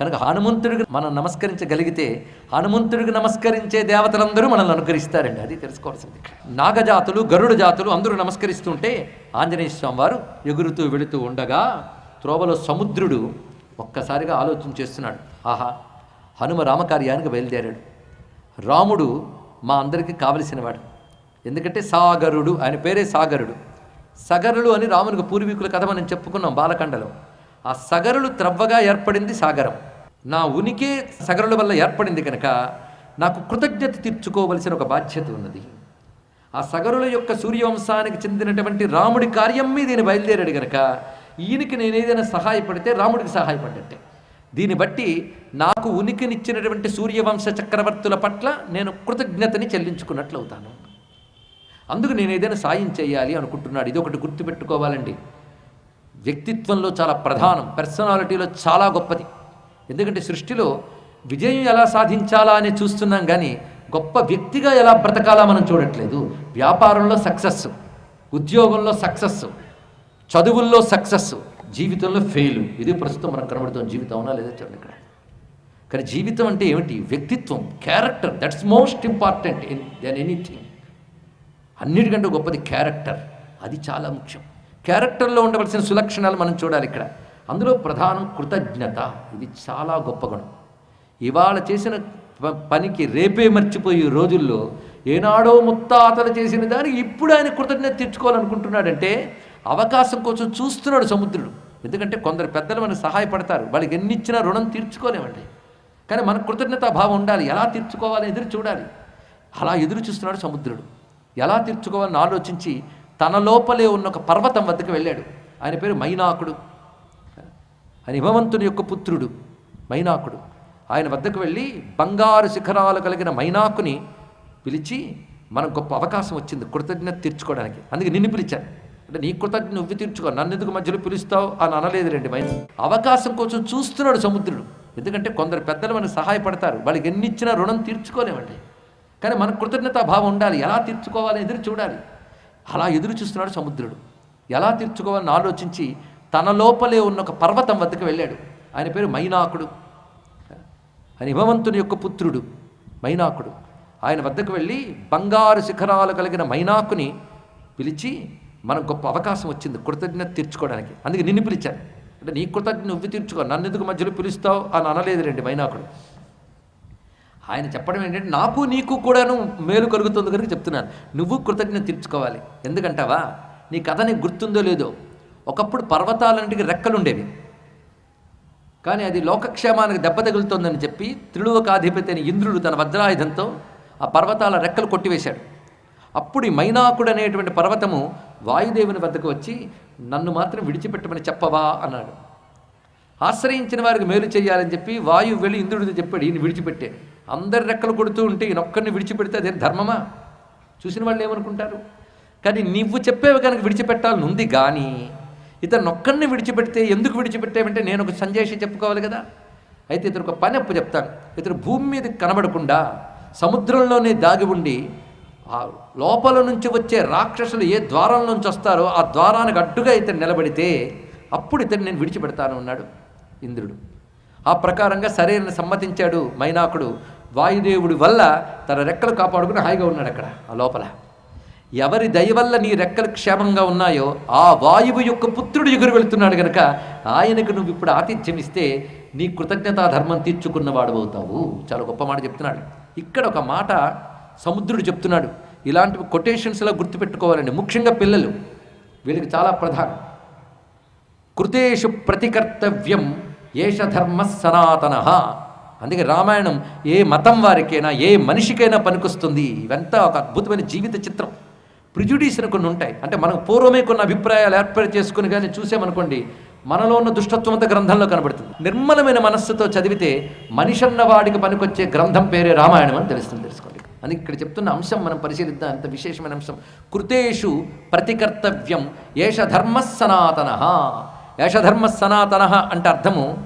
కనుక హనుమంతుడికి మనం నమస్కరించగలిగితే హనుమంతుడికి నమస్కరించే దేవతలందరూ మనల్ని అనుకరిస్తారండి. అది తెలుసుకోవాల్సింది. నాగజాతులు గరుడ జాతులు అందరూ నమస్కరిస్తుంటే ఆంజనేయ స్వామి వారు ఎగురుతూ వెళుతూ ఉండగా త్రోవలో సముద్రుడు ఒక్కసారిగా ఆలోచన చేస్తున్నాడు. ఆహా హనుమ రామకార్యానికి బయలుదేరాడు. రాముడు మా అందరికీ కావలసినవాడు. ఎందుకంటే సాగరుడు ఆయన పేరే సాగరుడు. సగరుడు అని రామునికి పూర్వీకుల కథ మనం చెప్పుకున్నాం బాలకండలో. ఆ సగరులు త్రవ్వగా ఏర్పడింది సాగరం. నా ఉనికి సగరుల వల్ల ఏర్పడింది కనుక నాకు కృతజ్ఞత తీర్చుకోవలసిన ఒక బాధ్యత ఉన్నది. ఆ సగరుల యొక్క సూర్యవంశానికి చెందినటువంటి రాముడి కార్యం మీద ఈయన బయలుదేరాడు గనక ఈయనకి నేను ఏదైనా సహాయపడితే రాముడికి సహాయపడ్డట్టే. దీన్ని బట్టి నాకు ఉనికినిచ్చినటువంటి సూర్యవంశ చక్రవర్తుల పట్ల నేను కృతజ్ఞతని చెల్లించుకున్నట్లు అవుతాను అందుకు నేను ఏదైనా సాయం చేయాలి అనుకుంటున్నాడు. ఇది ఒకటి గుర్తుపెట్టుకోవాలండి. వ్యక్తిత్వంలో చాలా ప్రధానం పర్సనాలిటీలో చాలా గొప్పది. ఎందుకంటే సృష్టిలో విజయం ఎలా సాధించాలా అని చూస్తున్నాం కానీ గొప్ప వ్యక్తిగా ఎలా బ్రతకాలా మనం చూడట్లేదు. వ్యాపారంలో సక్సెస్ ఉద్యోగంలో సక్సెస్ చదువుల్లో సక్సెస్ జీవితంలో ఫెయిల్ ఇది ప్రస్తుతం మనకు కనబడుతుంది జీవితం అవునా లేదా చూడండి ఇక్కడ. కానీ జీవితం అంటే ఏమిటి? వ్యక్తిత్వం character that's most important in than anything అన్నిటికంటే గొప్పది క్యారెక్టర్ అది చాలా ముఖ్యం. క్యారెక్టర్లో ఉండవలసిన సులక్షణాలు మనం చూడాలి ఇక్కడ. అందులో ప్రధానం కృతజ్ఞత. ఇది చాలా గొప్ప గుణం. ఇవాళ చేసిన ప- పనికి రేపే మర్చిపోయే రోజుల్లో ఏనాడో ముత్తాతలు చేసిన దానికి ఇప్పుడు ఆయన కృతజ్ఞత తీర్చుకోవాలనుకుంటున్నాడంటే అవకాశం కోసం చూస్తున్నాడు సముద్రుడు. ఎందుకంటే కొందరు పెద్దలు మనకు సహాయపడతారు. వాళ్ళకి ఎన్ని ఇచ్చినా రుణం తీర్చుకోలేమండి. కానీ మనకు కృతజ్ఞతా భావం ఉండాలి. ఎలా తీర్చుకోవాలి ఎదురు చూడాలి. అలా ఎదురు చూస్తున్నాడు సముద్రుడు. ఎలా తీర్చుకోవాలని ఆలోచించి తన లోపలే ఉన్న ఒక పర్వతం వద్దకు వెళ్ళాడు. ఆయన పేరు మైనాకుడు. ఆయన హిమవంతుని యొక్క పుత్రుడు మైనాకుడు. ఆయన వద్దకు వెళ్ళి బంగారు శిఖరాలు కలిగిన మైనాకుని పిలిచి మనకు గొప్ప అవకాశం వచ్చింది కృతజ్ఞత తీర్చుకోవడానికి. అందుకే నిన్ను పిలిచాను. అంటే నీ కృతజ్ఞత నువ్వు తీర్చుకో నన్ను ఎందుకు మధ్యలో పిలుస్తావు అని అనలేదు రండి మైన. అవకాశం కోసం చూస్తున్నాడు సముద్రుడు. ఎందుకంటే కొందరు పెద్దలు మనకు సహాయపడతారు. వాళ్ళకి ఎన్ని ఇచ్చినా రుణం తీర్చుకోలేమండి. కానీ మనకు కృతజ్ఞతా భావం ఉండాలి. ఎలా తీర్చుకోవాలి ఎదురు చూడాలి. అలా ఎదురు చూస్తున్నాడు సముద్రుడు. ఎలా తీర్చుకోవాలని ఆలోచించి తన లోపలే ఉన్న ఒక పర్వతం వద్దకు వెళ్ళాడు. ఆయన పేరు మైనాకుడు. ఆయన హిమవంతుని యొక్క పుత్రుడు మైనాకుడు. ఆయన వద్దకు వెళ్ళి బంగారు శిఖరాలు కలిగిన మైనాకుని పిలిచి మనకు గొప్ప అవకాశం వచ్చింది కృతజ్ఞత తీర్చుకోవడానికి. అందుకే నిన్ను పిలిచాను. అంటే నీ కృతజ్ఞత నువ్వు తీర్చుకో నన్ను ఎందుకు మధ్యలో పిలుస్తావు అని అనలేదు రండి మైనాకుడు. ఆయన చెప్పడం ఏంటంటే నాకు నీకు కూడాను మేలు కలుగుతుంది కనుక చెప్తున్నాను. నువ్వు కృతజ్ఞత తీర్చుకోవాలి. ఎందుకంటావా? నీ కథ నీకు గుర్తుందో లేదో? ఒకప్పుడు పర్వతాలంటికి రెక్కలుండేవి. కానీ అది లోకక్షేమానికి దెబ్బ తగులుతోందని చెప్పి త్రిలోకాధిపతి అయిన ఇంద్రుడు తన వజ్రాయుధంతో ఆ పర్వతాల రెక్కలు కొట్టివేశాడు. అప్పుడు ఈ మైనాకుడు అనేటువంటి పర్వతము వాయుదేవుని వద్దకు వచ్చి నన్ను మాత్రం విడిచిపెట్టమని చెప్పవా? అన్నాడు. ఆశ్రయించిన వారికి మేలు చేయాలని చెప్పి వాయువు వెళ్ళి ఇంద్రుడితో చెప్పాడు ఈయన విడిచిపెట్టాడు అందరి రెక్కలు కొడుతూ ఉంటే ఈయనొక్కరిని విడిచిపెడితే అదేం ధర్మమా? చూసిన వాళ్ళు ఏమనుకుంటారు? కానీ నువ్వు చెప్పేవి కనుక విడిచిపెట్టాలని ఉంది కానీ ఇతను ఒక్కరిని విడిచిపెడితే ఎందుకు విడిచిపెట్టావంటే నేను ఒక సంజేషి చెప్పుకోవాలి కదా. అయితే ఇతను ఒక పని అప్పు చెప్తాను. ఇతను భూమి మీద కనబడకుండా సముద్రంలోనే దాగి ఉండి ఆ లోపల నుంచి వచ్చే రాక్షసులు ఏ ద్వారం నుంచి వస్తారో ఆ ద్వారానికి అడ్డుగా ఇతను నిలబడితే అప్పుడు ఇతను నేను విడిచిపెడతాను అన్నాడు ఇంద్రుడు. ఆ ప్రకారంగా సరైన సమ్మతించాడు మైనాకుడు. వాయుదేవుడి వల్ల తన రెక్కలు కాపాడుకుని హాయిగా ఉన్నాడు అక్కడ ఆ లోపల. ఎవరి దయ వల్ల నీ రెక్కలు క్షేమంగా ఉన్నాయో ఆ వాయువు యొక్క పుత్రుడు ఎగురు వెళుతున్నాడు గనక ఆయనకు నువ్వు ఇప్పుడు ఆతిథ్యం ఇస్తే నీ కృతజ్ఞతా ధర్మం తీర్చుకున్నవాడు అవుతావు. చాలా గొప్ప మాట చెప్తున్నాడు. ఇక్కడ ఒక మాట సముద్రుడు చెప్తున్నాడు. ఇలాంటి కొటేషన్స్లో గుర్తుపెట్టుకోవాలండి. ముఖ్యంగా పిల్లలు వీళ్ళకి చాలా ప్రధానం. కృతేషు ప్రతికర్తవ్యం ఏష ధర్మ సనాతన. అందుకే రామాయణం ఏ మతం వారికైనా ఏ మనిషికైనా పనికొస్తుంది. ఇవంతా ఒక అద్భుతమైన జీవిత చిత్రం. ప్రిజుడీస్ని కొన్ని ఉంటాయి. అంటే మనం పూర్వమే కొన్ని అభిప్రాయాలు ఏర్పాటు చేసుకుని కానీ చూసామనుకోండి మనలో ఉన్న దుష్టత్వంత గ్రంథంలో కనబడుతుంది. నిర్మలమైన మనస్సుతో చదివితే మనిషి అన్న వాడికి పనికొచ్చే గ్రంథం పేరే రామాయణం అని తెలుస్తుంది తెలుసుకోండి. అని ఇక్కడ చెప్తున్న అంశం మనం పరిశీలిద్దాం. అంత విశేషమైన అంశం. కృతేషు ప్రతికర్తవ్యం ఏష ధర్మ సనాతన. ఏష ధర్మ సనాతన అంటే అర్థము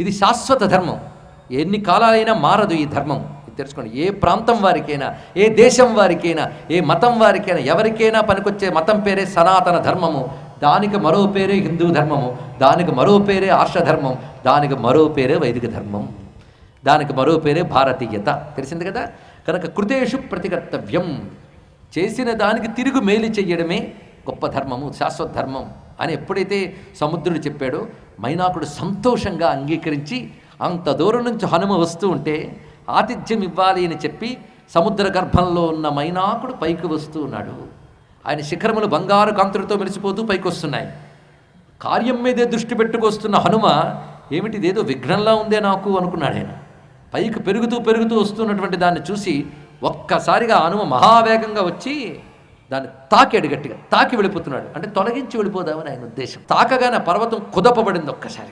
ఇది శాశ్వత ధర్మం. ఎన్ని కాలాలైనా మారదు ఈ ధర్మం. ఇది తెలుసుకోండి. ఏ ప్రాంతం వారికైనా ఏ దేశం వారికైనా ఏ మతం వారికైనా ఎవరికైనా పనికొచ్చే మతం పేరే సనాతన ధర్మము. దానికి మరో పేరే హిందూ ధర్మము. దానికి మరో పేరే ఆర్షధర్మం దానికి మరో పేరే వైదిక ధర్మం. దానికి మరో పేరే భారతీయత. తెలిసింది కదా? కనుక కృతేషు ప్రతికర్తవ్యం. చేసిన దానికి తిరుగు మేలు చెయ్యడమే గొప్ప ధర్మము శాశ్వత ధర్మం అని ఎప్పుడైతే సముద్రుడు చెప్పాడో మైనాకుడు సంతోషంగా అంగీకరించి అంత దూరం నుంచి హనుమ వస్తూ ఉంటే ఆతిథ్యం ఇవ్వాలి అని చెప్పి సముద్ర గర్భంలో ఉన్న మైనాకుడు పైకి వస్తూ ఉన్నాడు. ఆయన శిఖరములు బంగారు కాంతులతో మెరిసిపోతూ పైకి వస్తున్నాయి కార్యం మీదే దృష్టి పెట్టుకొస్తున్న హనుమ ఏమిటిదేదో విఘ్నంలా ఉందే నాకు? అనుకున్నాడు ఆయన. పైకి పెరుగుతూ పెరుగుతూ వస్తున్నటువంటి దాన్ని చూసి ఒక్కసారిగా హనుమ మహావేగంగా వచ్చి దాన్ని తాకాడు గట్టిగా తాకి వెళ్ళిపోతున్నాడు. అంటే తొలగించి వెళ్ళిపోదామని ఆయన ఉద్దేశం. తాకగానే పర్వతం కుదపబడింది ఒక్కసారి.